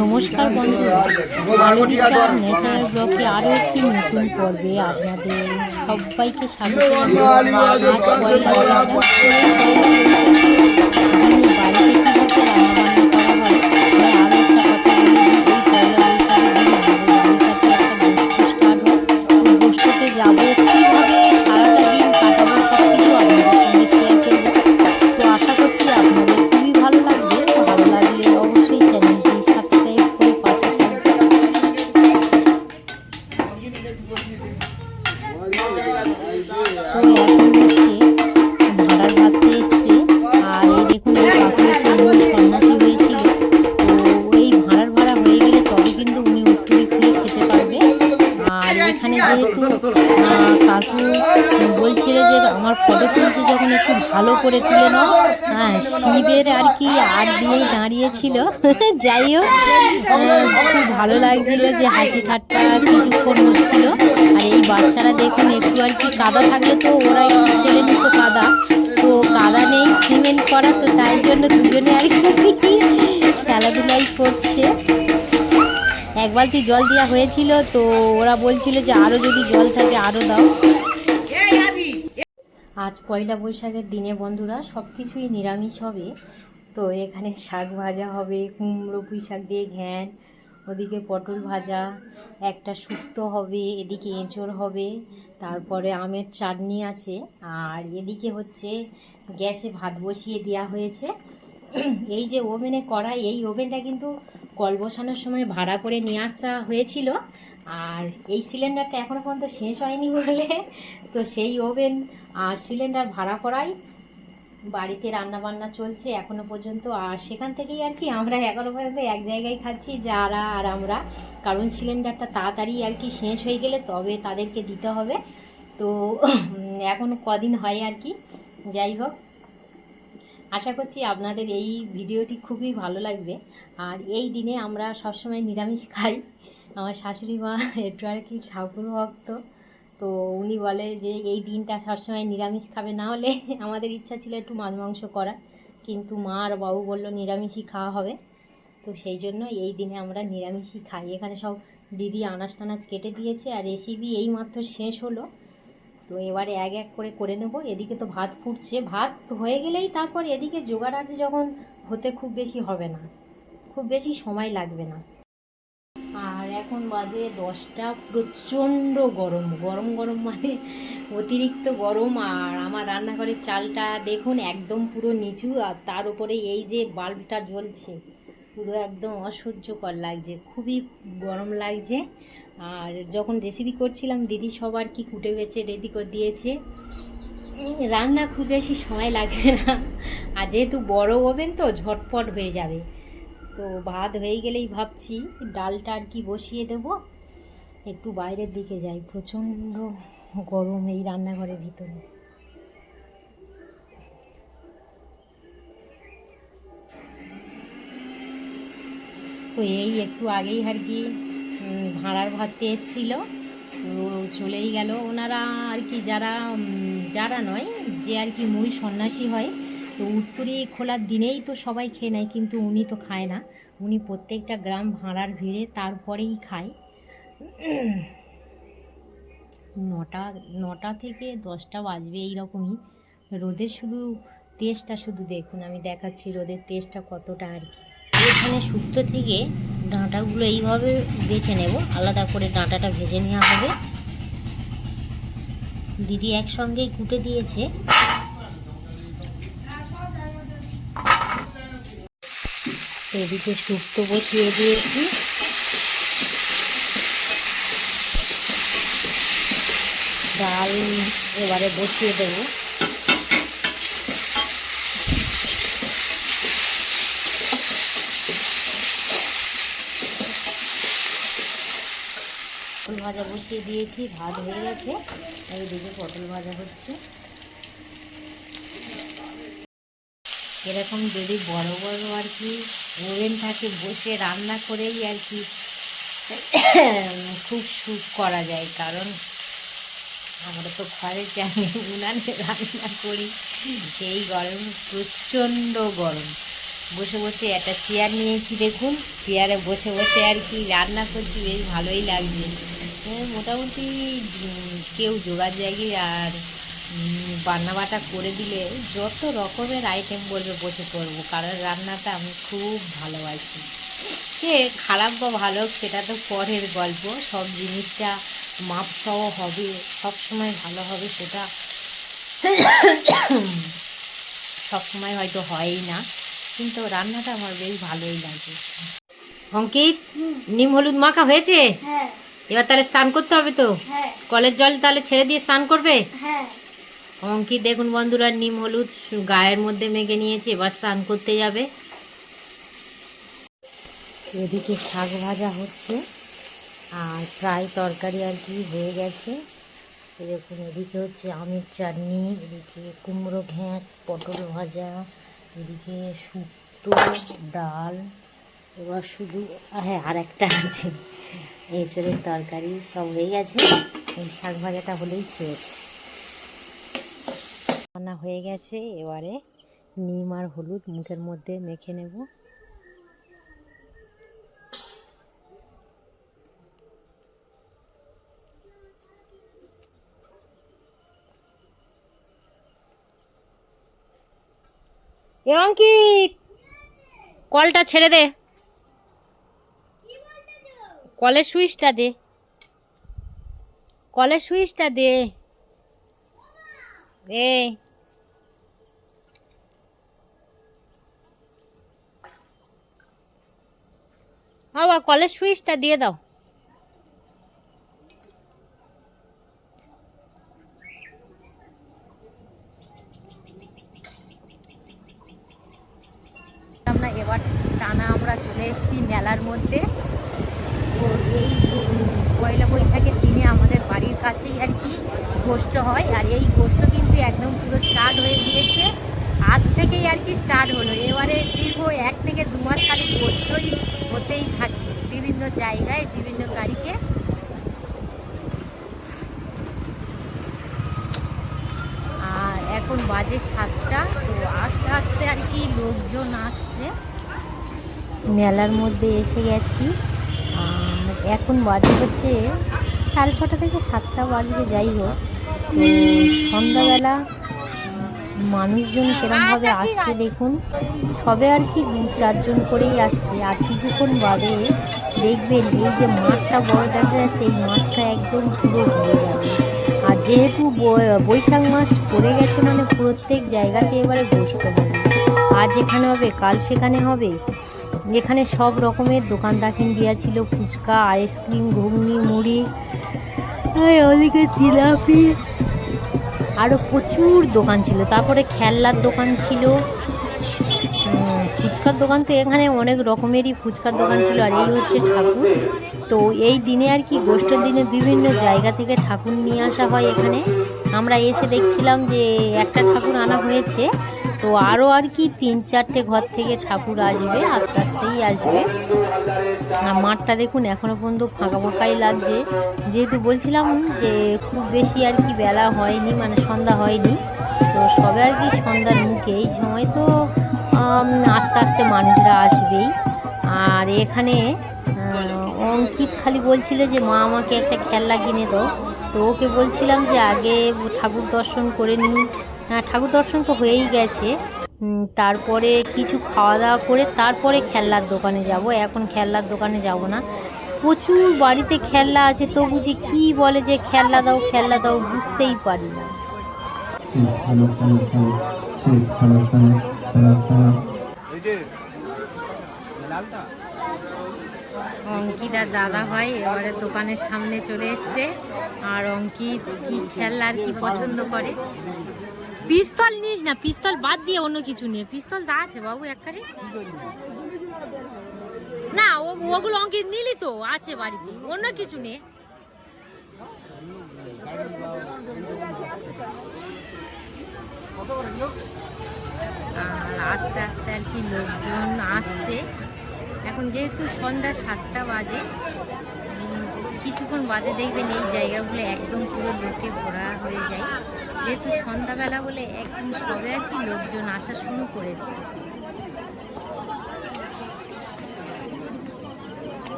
নমস্কার বন্ধুরা। ন্যাচারাল ব্লকে একটি নতুন পর্বে আপনাদের সবাইকে স্বাগত জানাই। কাকু বলছিল যে আমার ফটো তুলছে যখন একটু ভালো করে তুলে নাও। হ্যাঁ শিবের আর কি আর দিয়েই দাঁড়িয়েছিল। যাই হোক খুব ভালো লাগছিল যে হাসি ঠাট্টা কিছুক্ষণ হচ্ছিল। আর এই বাচ্চারা দেখুন, একটু আর কি কাদা থাকলে তো ওরাই ছেলে নিত বালতি জল দেওয়া হয়েছিল, তো ওরা বলছিল যে আরও যদি জল থাকে আরও দাও। আজ পয়লা বৈশাখের দিনে বন্ধুরা সব কিছুই নিরামিষ হবে। তো এখানে শাক ভাজা হবে, কুমড়ো পুঁই শাক দিয়ে ঘ্যান, ওদিকে পটল ভাজা, একটা শুক্তো হবে, এদিকে এঁচড় হবে, তারপরে আমের চাটনি আছে, আর এদিকে হচ্ছে গ্যাসে ভাত বসিয়ে দেওয়া হয়েছে। এই যে ওভেনে করা এই ওভেনটা কিন্তু কল বসানোর সময় ভাড়া করে নিয়ে আসা হয়েছিল। আর এই সিলিন্ডারটা এখনও পর্যন্ত শেষ হয়নি বলে। তো সেই ওভেন আর সিলিন্ডার ভাড়া করাই বাড়িতে রান্না বান্না চলছে এখনও পর্যন্ত। আর সেখান থেকেই আর কি আমরা এখনও পর্যন্ত এক জায়গায় খাচ্ছি, যারা আর আমরা। কারণ সিলিন্ডারটা তাড়াতাড়ি আর কি শেষ হয়ে গেলে তবে তাদেরকে দিতে হবে। তো এখন কদিন হয় আর কি। যাই হোক আশা করছি আপনাদের এই ভিডিওটি খুবই ভালো লাগবে। আর এই দিনে আমরা সবসময় নিরামিষ খাই। আমার শাশুড়ি মা একটু আর কি ঠাকুর ভক্ত। তো উনি বলে যে, এই দিনটা সবসময় নিরামিষ খাবে। না হলে আমাদের ইচ্ছা ছিল একটু মাছ মাংস করার। কিন্তু মা আর বাবু বলল, নিরামিষই খাওয়া হবে। তো সেই জন্য এই দিনে আমরা নিরামিষই খাই। এখানে সব দিদি আনাজ টানাজ কেটে দিয়েছে। আর রেসিপি এই মাত্র শেষ হলো। তো এবারে এক এক করে করে নেব। এদিকে তো ভাত ফুটছে। ভাত হয়ে গেলেই তারপর এদিকে জোগাড় আছে যখন হতে খুব বেশি হবে না, খুব বেশি সময় লাগবে না। আর এখন বাজে দশটা, প্রচণ্ড গরম। গরম গরম মানে অতিরিক্ত গরম। আর আমার রান্নাঘরের চালটা দেখুন একদম পুরো নিচু, আর তার উপরে এই যে বাল্বটা জ্বলছে, পুরো একদম অসহ্যকর লাগছে। খুবই গরম লাগছে। আর যখন রেসিপি করছিলাম, দিদি সবার কি কুটে বেছে রেডি করে দিয়েছে। রান্না খুব বেশি সময় লাগবে না। আর যেহেতু বড় ওভেন তো, ঝটপট হয়ে যাবে। তো ভাত হয়ে গেলেই ভাবছি, ডালটা আর কি বসিয়ে দেব। একটু বাইরের দিকে যাই, প্রচণ্ড গরম এই রান্নাঘরের ভিতরে। তো এই একটু আগেই আর কি ভাড়ার ভাতে এসেছিল। তো চলেই গেল। ওনারা আর কি যারা যারা নয়, যে আর কি মূল সন্ন্যাসী হয়, তো উত্তরে খোলার দিনেই তো সবাই খেয়ে নেয়, কিন্তু উনি তো খায় না। উনি প্রত্যেকটা গ্রাম ভাড়ার ভিড়ে তারপরেই খায়। নটা নটা থেকে দশটা বাজবে এইরকমই। রোদের শুধু তেজটা শুধু দেখুন, আমি দেখাচ্ছি রোদের তেজটা কতটা আর কি। এখানে শুক্তো থেকে ডাঁটাগুলো এইভাবে বেছে নেব। আলাদা করে ডাঁটাটা ভেজে নেওয়া হবে। দিদি একসঙ্গেই কুটে দিয়েছে। এদিকে শুক্তো বসিয়ে দিয়েছি। ডাল এবারে বসিয়ে দেবো পটল ভাজা বসিয়ে দিয়েছি, ভাত হয়ে গেছে। এইদিকে পটল ভাজা হচ্ছে। এরকম যদি বড় বড় আর কি ওভেন থাকে, বসে রান্না করেই আর কি খুব সুখ করা যায়। কারণ আমরা তো ঘরে জানি উনানে রান্না করি। সেই গরম, প্রচণ্ড গরম। বসে বসে একটা চেয়ার নিয়েছি, দেখুন। চেয়ারে বসে বসে আর কি রান্না করছি, বেশ ভালোই লাগছে। মোটামুটি কেউ জোগাড় জায়গায় আর উম, বান্না বাটা করে দিলে যত রকমের আইটেম বলবে বসে করব কারণ রান্নাটা আমি খুব ভালোবাসি। সে খারাপ বা ভালো সেটা তো পরের গল্প। সব জিনিসটা মাপসহ হবে সব সময় ভালো হবে সেটা সব সময় হয়তো হয়ই না। কিন্তু রান্নাটা আমার বেশ ভালোই লাগে। অঙ্কিত নিম হলুদ মাখা হয়েছে? হ্যাঁ। এবার তাহলে স্নান করতে হবে তো? হ্যাঁ। কলের জল তাহলে ছেড়ে দিয়ে স্নান করবে? হ্যাঁ। অঙ্কিত দেখুন বন্ধুরা নিম হলুদ গায়ের মধ্যে মেখে নিয়েছে এবার স্নান করতে যাবে। এদিকে শাক ভাজা হচ্ছে আর প্রায় তরকারি আর কি হয়ে গেছে। এরকম এদিকে হচ্ছে আমের চাটনি এদিকে কুমড়ো ঘ্যাঁট পটল ভাজা এদিকে শুক্তো ডাল। এবার শুধু হ্যাঁ আর একটা আছে। এঁচড়ের তরকারি সব হয়ে গেছে। এই শাক ভাজাটা হলেই শেষ। রান্না হয়ে গেছে, এবারে নিম আর হলুদ মুখের মধ্যে মেখে নেব। অঙ্কিত, কলটা ছেড়ে দে। কলের সুইচটা দে। কলের সুইচটা দে। এ বাবা, কলের সুইচটা দিয়ে দাও। আমরা এবার টানা আমরা চলে এসেছি মেলার মধ্যে। এই পয়লা বৈশাখের দিনে আমাদের বাড়ির কাছেই আর কি গোষ্ঠ হয়। আর এই গোষ্ঠ কিন্তু একদম পুরো স্টার্ট হয়ে গিয়েছে। আজ থেকেই আর কি স্টার্ট হলো। এবারে দীর্ঘ এক থেকে দু মাস খালি গোষ্ঠই হতেই থাকে বিভিন্ন জায়গায়, বিভিন্ন গাড়িতে আর এখন বাজে সাতটা, তো আস্তে আস্তে আর কি লোকজন আসছে। মেলার মধ্যে এসে গেছি। এখন বাজে হচ্ছে সাড়ে ছটা থেকে সাতটা বাজবে, যাই হোক। সন্ধ্যাবেলা মানুষজন কেরমভাবে আসছে দেখুন, সবে আর কি দু চারজন করেই আসছে। আর কিছুক্ষণ বাদে দেখবেন এই যে মাঠটা বড় দেখা যাচ্ছে, এই মাঠটা একদম পুরো ভরে যাবে। আর যেহেতু বৈশাখ মাস পড়ে গেছে মানে প্রত্যেক জায়গাতে এবারে গোষ্ঠ হবে আজ এখানে হবে, কাল সেখানে হবে। এখানে সব রকমের দোকান দাখিন দেওয়া ছিল ফুচকা আইসক্রিম ঘুগনি মুড়ি। ওদিকে জিলাপি। আরও প্রচুর দোকান ছিল। তারপরে খেলনার দোকান ছিল। ফুচকার দোকান তো এখানে অনেক রকমেরই ফুচকার দোকান ছিল। আর এই হচ্ছে ঠাকুর। তো এই দিনে আর কি গোষ্ঠের দিনে বিভিন্ন জায়গা থেকে ঠাকুর নিয়ে আসা হয় এখানে। আমরা এসে দেখছিলাম যে একটা ঠাকুর আনা হয়েছে। তো আরও আর কি তিন চারটে ঘর থেকে ঠাকুর আসবে, আস্তে আস্তেই আসবে। আর মাঠটা দেখুন, এখনও পর্যন্ত ফাঁকা ফাঁকাই লাগছে। যেহেতু বলছিলাম যে খুব বেশি আর কি বেলা হয়নি মানে সন্ধ্যা হয়নি, তো সবে আর কি সন্ধ্যার মুখে। এই সময় তো আস্তে আস্তে মানুষরা আসবেই। আর এখানে অঙ্কিত খালি বলছিল যে মা আমাকে একটা খেলনা কিনে দাও। তো ওকে বলছিলাম যে আগে ঠাকুর দর্শন করে নিই। ঠাকুর দর্শন তো হয়েই গেছে। তারপরে কিছু খাওয়া দাওয়া করে তারপরে খেলনার দোকানে যাব। এখন খেলনার দোকানে যাব না। প্রচুর বাড়িতে খেলনা আছে, তবু যে কী বলে যে খেলনা দাও খেলনা দাও বুঝতেই পারি না. অঙ্কিতার দাদা ভাই এবারে দোকানের সামনে চলে এসছে। আর অঙ্কিত কি খেলনা আর কি পছন্দ করে? পিস্তল নিস না, পিস্তল বাদ দিয়ে অন্য কিছু নিয়ে পিস্তল দা আছে বাবু একবারে না, ও, ওগুলো অঙ্কিত নিলি তো, আছে বাড়িতে, অন্য কিছু নে। আস্তে আস্তে আর কি লোকজন আসছে। এখন যেহেতু সন্ধ্যা সাতটা বাজে, কিছুক্ষণ বাদে দেখবেন এই জায়গাগুলো একদম পুরো লোকে ভরা হয়ে যায়। যেহেতু সন্ধ্যাবেলা বলে একদম সবে একই লোকজন আসা শুরু করেছে।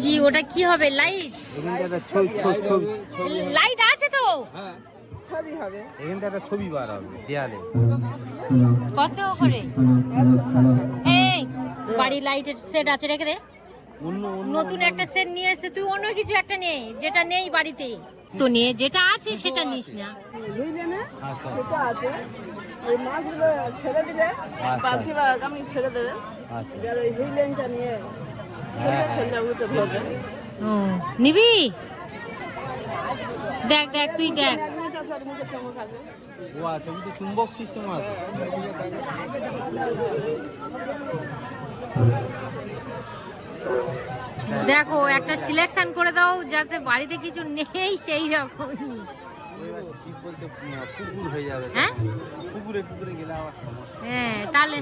কি ওটা কি হবে? লাইট? লাইট আছে তো? ছবি হবে। একটা ছবি বার হবে দেয়ালে। কত করে? বাড়ি লাইটের সেট আছে রেখে দে। নতুন একটা সেট নিয়ে এসে তুই অন্য কিছু একটা নে যেটা নেই বাড়িতে। তো নিয়ে যেটা আছে সেটা নিস না। না আচ্ছা। সেটা আছে। ওই মাছগুলো ছেড়ে দিলে আগামী ছেড়ে দেবে। আচ্ছা। নিয়ে হ্যাঁ, ও নিবি? দেখ দেখ তুই দেখ। আচ্ছা চুম্বক সিস্টেম আছে। দেখো, একটা সিলেকশন করে দাও, যাতে বাড়িতে কিছু নেই সেই পুকুর হয়ে? হ্যাঁ তাহলে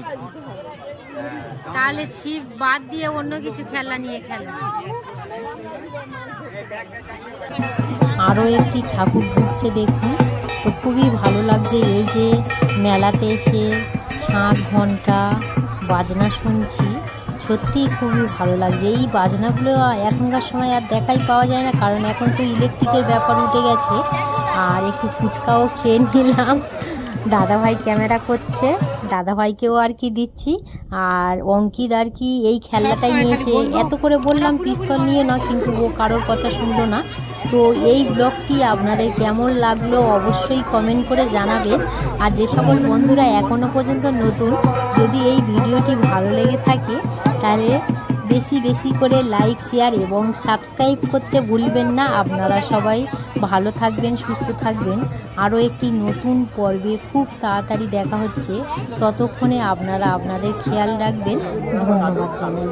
তাহলে ছিপ বাদ দিয়ে অন্য কিছু খেলা নিয়ে খেলা। আরও একটি ঠাকুর ঢুকছে দেখুন। তো খুবই ভালো লাগছে এই যে মেলাতে এসে শাঁখ ঘণ্টা বাজনা শুনছি সত্যি খুবই ভালো লাগছে। এই বাজনাগুলো এখনকার সময় আর দেখাই পাওয়া যায় না, কারণ এখন তো ইলেকট্রিকের ব্যাপার উঠে গেছে। আর একটু ফুচকাও খেয়ে নিলাম। দাদাভাই ক্যামেরা করছে দাদাভাইকেও আর কি দিচ্ছি আর অঙ্কিত আর কি এই খেলনাটাই নিয়েছে। এত করে বললাম পিস্তল নিয়ে না কিন্তু ও কারোর কথা শুনলো না। তো এই ব্লগটি আপনাদের কেমন লাগল অবশ্যই কমেন্ট করে জানাবেন। আর যে সকল বন্ধুরা এখনও পর্যন্ত নতুন যদি এই ভিডিওটি ভালো লেগে থাকে তাহলে বেশি বেশি করে লাইক শেয়ার এবং সাবস্ক্রাইব করতে ভুলবেন না। আপনারা সবাই ভালো থাকবেন, সুস্থ থাকবেন। আরও একটি নতুন পর্বে খুব তাড়াতাড়ি দেখা হচ্ছে। ততক্ষণে আপনারা আপনাদের খেয়াল রাখবেন। ধন্যবাদ জানাই।